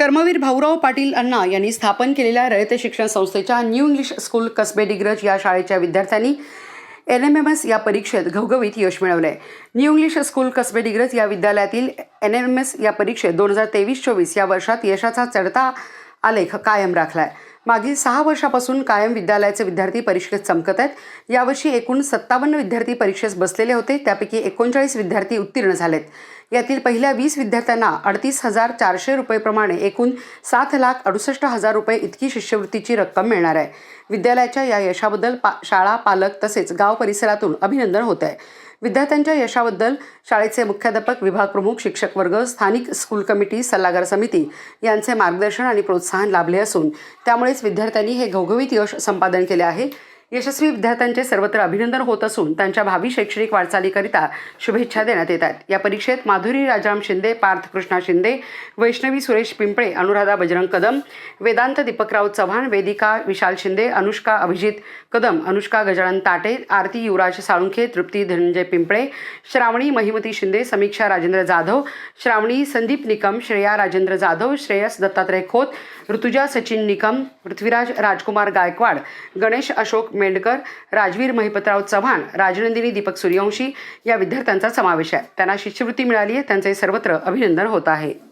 कर्मवीर भाऊराव पाटील अण्णा यांनी स्थापन केलेल्या रयत शिक्षण संस्थेच्या new English school Kasbe Digraj या शाळेच्या विद्यार्थ्यांनी एन एम एम एस या परीक्षेत घवघवीत यश मिळवलं आहे new English school Kasbe Digraj या विद्यालयातील एन एम एम एस या परीक्षेत दोन हजार तेवीस चोवीस या वर्षात यशाचा चढता आलेख कायम राखला आहे मागील सहा वर्षापासून कायम विद्यालयाचे विद्यार्थी परीक्षेत चमकत आहेत. यावर्षी एकूण सत्तावन्न विद्यार्थी परीक्षेस बसलेले होते. त्यापैकी एकोणचाळीस विद्यार्थी उत्तीर्ण झालेत. यातील पहिल्या वीस विद्यार्थ्यांना अडतीस हजार चारशे रुपयेप्रमाणे एकूण सात लाख अडुसष्ट हजार रुपये इतकी शिष्यवृत्तीची रक्कम मिळणार आहे. विद्यालयाच्या या यशाबद्दल पा शाळा पालक तसेच गाव परिसरातून अभिनंदन होत आहे विद्यार्थ्यांच्या यशाबद्दल शाळेचे मुख्याध्यापक विभाग प्रमुख शिक्षक वर्ग स्थानिक स्कूल कमिटी सल्लागार समिती यांचे मार्गदर्शन आणि प्रोत्साहन लाभले असून त्यामुळेच विद्यार्थ्यांनी हे घवघवीत यश संपादन केले आहे. यशस्वी विद्यार्थ्यांचे सर्वत्र अभिनंदन होत असून त्यांच्या भावी शैक्षणिक वाटचालीकरिता शुभेच्छा देण्यात येत आहेत. या परीक्षेत माधुरी राजाराम शिंदे पार्थ कृष्णा शिंदे वैष्णवी सुरेश पिंपळे अनुराधा बजरंग कदम वेदांत दीपकराव चव्हाण वेदिका विशाल शिंदे अनुष्का अभिजित कदम अनुष्का गजानन ताटे आरती युवराज साळुंखे तृप्ती धनंजय पिंपळे श्रावणी महिमती शिंदे समीक्षा राजेंद्र जाधव श्रावणी संदीप निकम श्रेया राजेंद्र जाधव श्रेयस दत्तात्रय खोत ऋतुजा सचिन निकम पृथ्वीराज राजकुमार गायकवाड गणेश अशोक मेंढकर राजवीर महिपतराव चव्हाण राजनंदिनी दीपक सूर्यवंशी या विद्यार्थ्यांचा समावेश आहे. त्यांना शिष्यवृत्ती मिळाली आहे. त्यांचे सर्वत्र अभिनंदन होत आहे.